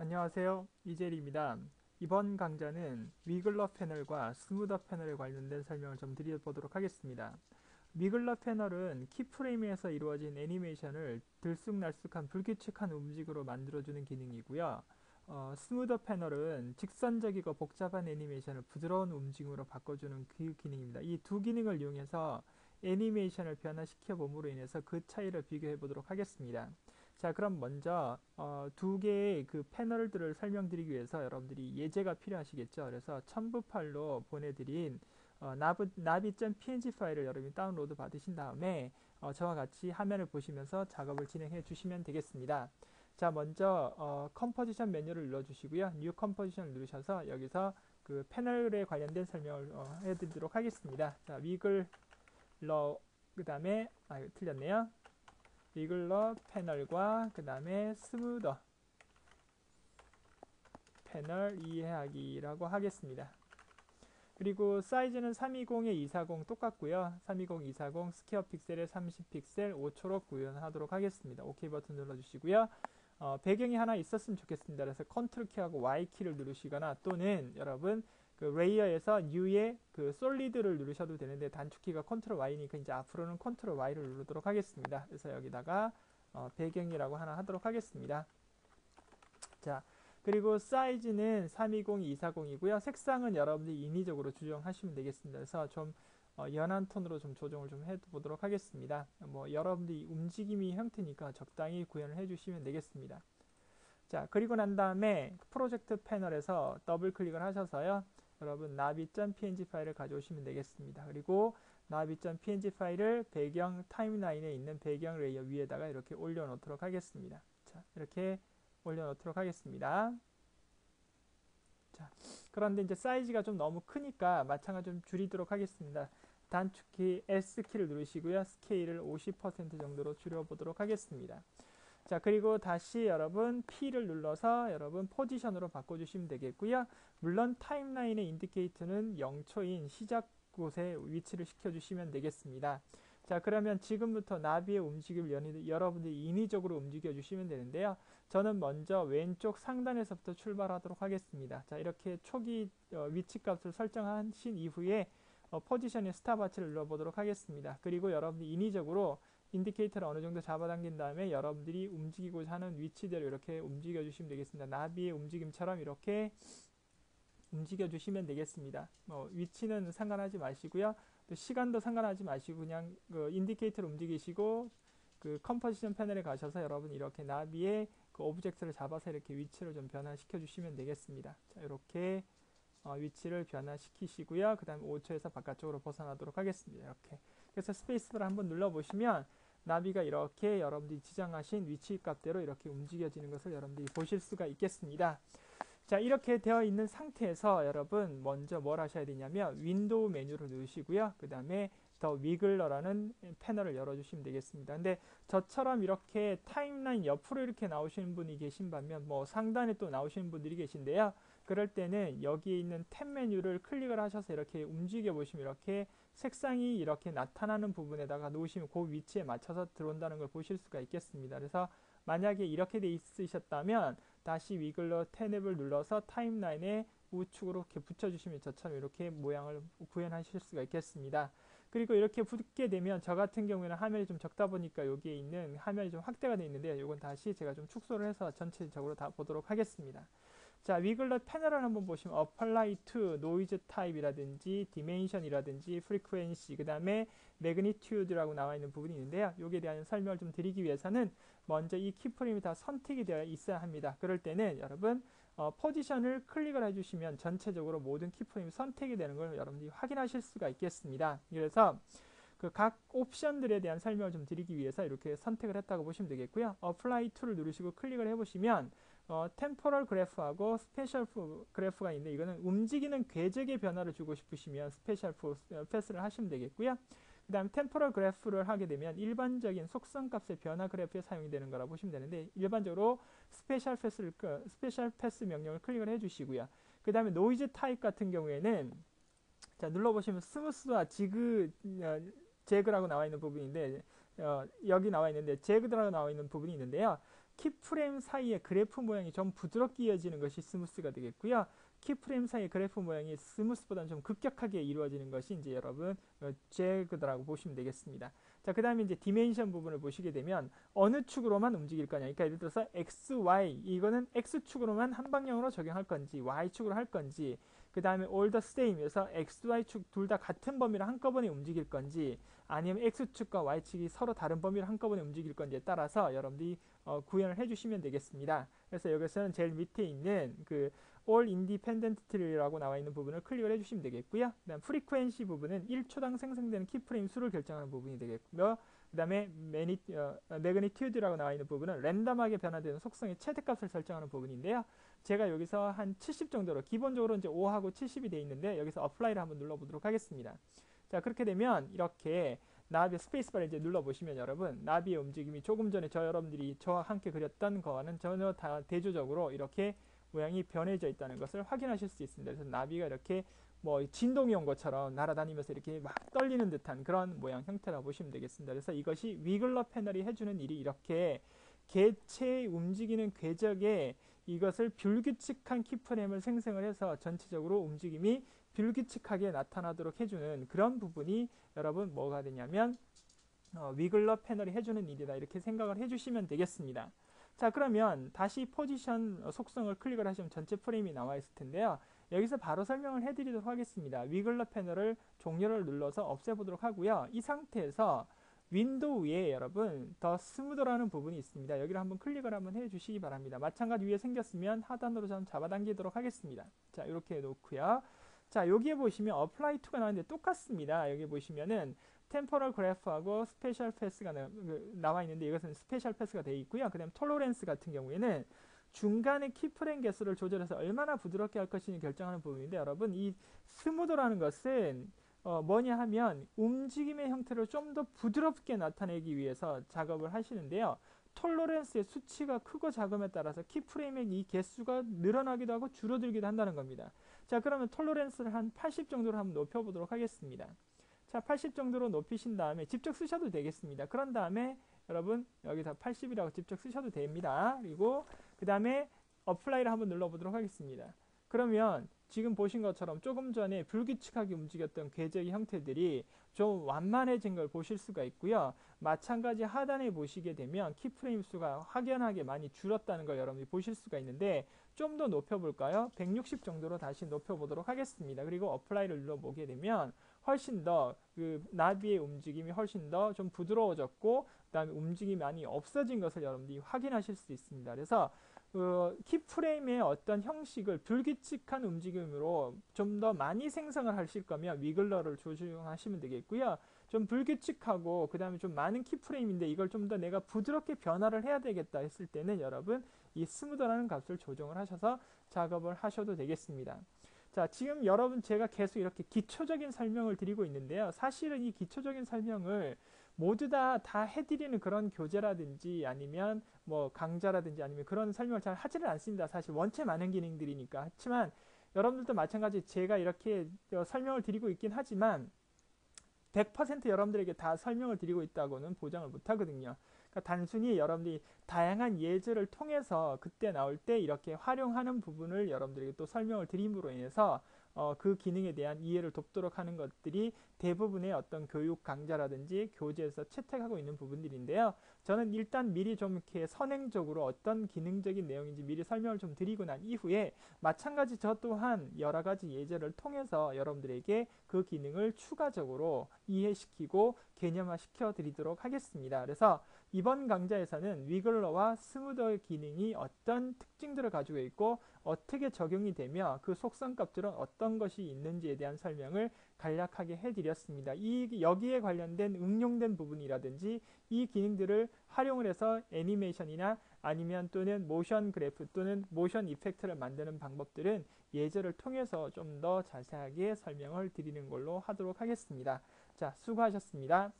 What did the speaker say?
안녕하세요. 이재리입니다. 이번 강좌는 위글러 패널과 스무더 패널에 관련된 설명을 좀 드려보도록 하겠습니다. 위글러 패널은 키프레임에서 이루어진 애니메이션을 들쑥날쑥한 불규칙한 움직임으로 만들어주는 기능이고요. 어, 스무더 패널은 직선적이고 복잡한 애니메이션을 부드러운 움직임으로 바꿔주는 그 기능입니다. 이 두 기능을 이용해서 애니메이션을 변화시켜 봄으로 인해서 그 차이를 비교해 보도록 하겠습니다. 자 그럼 먼저 어, 두 개의 그 패널들을 설명드리기 위해서 여러분들이 예제가 필요하시겠죠. 그래서 첨부 파일로 보내드린 어, 나비.png 파일을 여러분이 다운로드 받으신 다음에 어, 저와 같이 화면을 보시면서 작업을 진행해 주시면 되겠습니다. 자 먼저 어, 컴포지션 메뉴를 눌러 주시고요. 뉴 컴포지션을 누르셔서 여기서 그 패널에 관련된 설명을 어, 해드리도록 하겠습니다. 자 위글 러그 다음에 아 틀렸네요. 리글러 패널과 그 다음에 스무더 패널 이해하기라고 하겠습니다. 그리고 사이즈는 320에 240 똑같고요. 320, 240 스퀘어 픽셀에 30픽셀 5초로 구현하도록 하겠습니다. OK 버튼 눌러주시고요. 어, 배경이 하나 있었으면 좋겠습니다. 그래서 컨트롤 키하고 Y 키를 누르시거나 또는 여러분 그 레이어에서 U의 그 솔리드를 누르셔도 되는데 단축키가 컨트롤 Y니까 이제 앞으로는 컨트롤 Y를 누르도록 하겠습니다. 그래서 여기다가 어, 배경이라고 하나 하도록 하겠습니다. 자, 그리고 사이즈는 320, 240이고요. 색상은 여러분들이 인위적으로 조정하시면 되겠습니다. 그래서 좀 어, 연한 톤으로 좀 조정을 좀 해보도록 하겠습니다. 뭐 여러분들이 움직임이 형태니까 적당히 구현을 해주시면 되겠습니다. 자, 그리고 난 다음에 프로젝트 패널에서 더블 클릭을 하셔서요. 여러분 나비.png 파일을 가져오시면 되겠습니다. 그리고 나비.png 파일을 배경 타임라인에 있는 배경 레이어 위에다가 이렇게 올려놓도록 하겠습니다. 자, 이렇게 올려놓도록 하겠습니다. 자, 그런데 이제 사이즈가 좀 너무 크니까 마찬가지로 좀 줄이도록 하겠습니다. 단축키 S키를 누르시고요. 스케일을 50% 정도로 줄여보도록 하겠습니다. 자 그리고 다시 여러분 P를 눌러서 여러분 포지션으로 바꿔주시면 되겠고요. 물론 타임라인의 인디케이터는 0초인 시작 곳에 위치를 시켜주시면 되겠습니다. 자 그러면 지금부터 나비의 움직임을 여러분들이 인위적으로 움직여 주시면 되는데요. 저는 먼저 왼쪽 상단에서부터 출발하도록 하겠습니다. 자 이렇게 초기 어, 위치값을 설정하신 이후에 어, 포지션의 스타바치를 눌러보도록 하겠습니다. 그리고 여러분들이 인위적으로 인디케이터를 어느 정도 잡아당긴 다음에 여러분들이 움직이고자 하는 위치대로 이렇게 움직여 주시면 되겠습니다. 나비의 움직임처럼 이렇게 움직여 주시면 되겠습니다. 뭐 위치는 상관하지 마시고요. 또 시간도 상관하지 마시고 그냥 그 인디케이터를 움직이시고 그 컴포지션 패널에 가셔서 여러분 이렇게 나비의 그 오브젝트를 잡아서 이렇게 위치를 좀 변화시켜 주시면 되겠습니다. 자, 이렇게 어, 위치를 변화시키시고요. 그 다음에 5초에서 바깥쪽으로 벗어나도록 하겠습니다. 이렇게. 그래서 스페이스바를 한번 눌러보시면 나비가 이렇게 여러분들이 지정하신 위치 값대로 이렇게 움직여지는 것을 여러분들이 보실 수가 있겠습니다. 자 이렇게 되어 있는 상태에서 여러분 먼저 뭘 하셔야 되냐면 윈도우 메뉴를 누르시고요. 그 다음에 더 위글러라는 패널을 열어주시면 되겠습니다. 근데 저처럼 이렇게 타임라인 옆으로 이렇게 나오시는 분이 계신 반면 뭐 상단에 또 나오시는 분들이 계신데요. 그럴 때는 여기에 있는 탭 메뉴를 클릭을 하셔서 이렇게 움직여 보시면 이렇게 색상이 이렇게 나타나는 부분에다가 놓으시면 그 위치에 맞춰서 들어온다는 걸 보실 수가 있겠습니다. 그래서 만약에 이렇게 돼 있으셨다면 다시 위글러 탭을 눌러서 타임라인에 우측으로 이렇게 붙여주시면 저처럼 이렇게 모양을 구현하실 수가 있겠습니다. 그리고 이렇게 붙게 되면 저 같은 경우에는 화면이 좀 적다 보니까 여기에 있는 화면이 좀 확대가 되어 있는데 이건 다시 제가 좀 축소를 해서 전체적으로 다 보도록 하겠습니다. 자, 위글러 패널을 한번 보시면 apply to noise type이라든지 dimension이라든지 frequency 그 다음에 magnitude라고 나와 있는 부분이 있는데요. 여기에 대한 설명을 좀 드리기 위해서는 먼저 이 키프레임이 다 선택이 되어 있어야 합니다. 그럴 때는 여러분 어, 포지션을 클릭을 해주시면 전체적으로 모든 키프레임이 선택이 되는 걸 여러분들이 확인하실 수가 있겠습니다. 그래서 그 각 옵션들에 대한 설명을 좀 드리기 위해서 이렇게 선택을 했다고 보시면 되겠고요. Apply to를 누르시고 클릭을 해보시면 어, 템포럴 그래프하고 스페셜 그래프가 있는데 이거는 움직이는 궤적의 변화를 주고 싶으시면 스페셜 패스를 하시면 되겠고요. 그 다음 템포럴 그래프를 하게 되면 일반적인 속성값의 변화 그래프에 사용이 되는 거라 보시면 되는데 일반적으로 스페셜 패스를 스페셜 패스 명령을 클릭을 해주시고요. 그 다음에 노이즈 타입 같은 경우에는 자 눌러보시면 스무스와 지그 어, 제그라고 나와 있는 부분인데 어, 여기 나와 있는데 제그라고 나와 있는 부분이 있는데요. 키프레임 사이에 그래프 모양이 좀 부드럽게 이어지는 것이 스무스가 되겠고요. 키프레임 사이의 그래프 모양이 스무스보다는 좀 급격하게 이루어지는 것이 이제 여러분 제그드라고 보시면 되겠습니다. 자, 그 다음에 이제 디멘션 부분을 보시게 되면 어느 축으로만 움직일 거냐. 그러니까 예를 들어서 x, y 이거는 x축으로만 한 방향으로 적용할 건지 y축으로 할 건지 그 다음에 same에서 x, y축 둘 다 같은 범위를 한꺼번에 움직일 건지 아니면 x축과 y축이 서로 다른 범위를 한꺼번에 움직일 건지에 따라서 여러분들이 어, 구현을 해주시면 되겠습니다. 그래서 여기서는 제일 밑에 있는 그 all independent tree라고 나와 있는 부분을 클릭을 해주시면 되겠고요. 그 다음 frequency 부분은 1초당 생성되는 키프레임 수를 결정하는 부분이 되겠고요. 그 다음에 어, magnitude라고 나와 있는 부분은 랜덤하게 변화되는 속성의 최대값을 설정하는 부분인데요. 제가 여기서 한 70 정도로 기본적으로 이제 5하고 70이 되어 있는데 여기서 apply를 한번 눌러보도록 하겠습니다. 자 그렇게 되면 이렇게 나비 스페이스바를 이제 눌러보시면 여러분 나비의 움직임이 조금 전에 저 여러분들이 저와 함께 그렸던 거와는 전혀 다 대조적으로 이렇게 모양이 변해져 있다는 것을 확인하실 수 있습니다. 그래서 나비가 이렇게 뭐 진동이 온 것처럼 날아다니면서 이렇게 막 떨리는 듯한 그런 모양 형태라고 보시면 되겠습니다. 그래서 이것이 위글러 패널이 해주는 일이 이렇게 개체의 움직이는 궤적에 이것을 불규칙한 키프레임을 생성을 해서 전체적으로 움직임이 불규칙하게 나타나도록 해주는 그런 부분이 여러분 뭐가 되냐면 어, 위글러 패널이 해주는 일이다 이렇게 생각을 해주시면 되겠습니다. 자 그러면 다시 포지션 속성을 클릭을 하시면 전체 프레임이 나와 있을 텐데요. 여기서 바로 설명을 해드리도록 하겠습니다. 위글러 패널을 종료를 눌러서 없애보도록 하고요. 이 상태에서 윈도우 위에 여러분 더 스무더라는 부분이 있습니다. 여기를 한번 클릭을 한번 해주시기 바랍니다. 마찬가지 위에 생겼으면 하단으로 좀 잡아당기도록 하겠습니다. 자 이렇게 놓고요. 자 여기에 보시면 apply to가 나왔는데 똑같습니다. 여기 보시면은 템포럴 그래프하고 스페셜 패스가 그, 나와 있는데 이것은 스페셜 패스가 되어 있고요. 그 다음 톨로렌스 같은 경우에는 중간에 키프레임 개수를 조절해서 얼마나 부드럽게 할 것인지 결정하는 부분인데 여러분 이 스무더라는 것은 어, 뭐냐 하면 움직임의 형태를 좀 더 부드럽게 나타내기 위해서 작업을 하시는데요. 톨로렌스의 수치가 크고 작음에 따라서 키프레임의 이 개수가 늘어나기도 하고 줄어들기도 한다는 겁니다. 자 그러면 톨로렌스를 한 80 정도로 한번 높여보도록 하겠습니다. 자 80 정도로 높이신 다음에 직접 쓰셔도 되겠습니다. 그런 다음에 여러분 여기서 80이라고 직접 쓰셔도 됩니다. 그리고 그 다음에 어플라이를 한번 눌러보도록 하겠습니다. 그러면 지금 보신 것처럼 조금 전에 불규칙하게 움직였던 궤적의 형태들이 좀 완만해진 걸 보실 수가 있고요. 마찬가지 하단에 보시게 되면 키프레임 수가 확연하게 많이 줄었다는 걸 여러분이 보실 수가 있는데 좀 더 높여볼까요? 160 정도로 다시 높여보도록 하겠습니다. 그리고 어플라이를 눌러보게 되면 훨씬 더 그 나비의 움직임이 훨씬 더 좀 부드러워졌고 그 다음에 움직임이 많이 없어진 것을 여러분들이 확인하실 수 있습니다. 그래서 그 키프레임의 어떤 형식을 불규칙한 움직임으로 좀 더 많이 생성을 하실 거면 위글러를 조정하시면 되겠고요. 좀 불규칙하고 그 다음에 좀 많은 키프레임인데 이걸 좀 더 내가 부드럽게 변화를 해야 되겠다 했을 때는 여러분 이 스무더라는 값을 조정을 하셔서 작업을 하셔도 되겠습니다. 자, 지금 여러분 제가 계속 이렇게 기초적인 설명을 드리고 있는데요. 사실은 이 기초적인 설명을 모두 다, 다 해드리는 그런 교재라든지 아니면 뭐 강좌라든지 아니면 그런 설명을 잘 하지는 않습니다. 사실 원체 많은 기능들이니까. 하지만 여러분들도 마찬가지 제가 이렇게 어, 설명을 드리고 있긴 하지만 100% 여러분들에게 다 설명을 드리고 있다고는 보장을 못 하거든요. 그러니까 단순히 여러분들이 다양한 예제를 통해서 그때 나올 때 이렇게 활용하는 부분을 여러분들에게 또 설명을 드림으로 인해서 어, 그 기능에 대한 이해를 돕도록 하는 것들이 대부분의 어떤 교육 강좌라든지 교재에서 채택하고 있는 부분들인데요. 저는 일단 미리 좀 이렇게 선행적으로 어떤 기능적인 내용인지 미리 설명을 좀 드리고 난 이후에 마찬가지 저 또한 여러 가지 예제를 통해서 여러분들에게 그 기능을 추가적으로 이해시키고 개념화 시켜 드리도록 하겠습니다. 그래서 이번 강좌에서는 위글러와 스무더 기능이 어떤 특징들을 가지고 있고 어떻게 적용이 되며 그 속성 값들은 어떤 것이 있는지에 대한 설명을 간략하게 해드렸습니다. 이 여기에 관련된 응용된 부분이라든지 이 기능들을 활용을 해서 애니메이션이나 아니면 또는 모션 그래프 또는 모션 이펙트를 만드는 방법들은 예제를 통해서 좀 더 자세하게 설명을 드리는 걸로 하도록 하겠습니다. 자, 수고하셨습니다.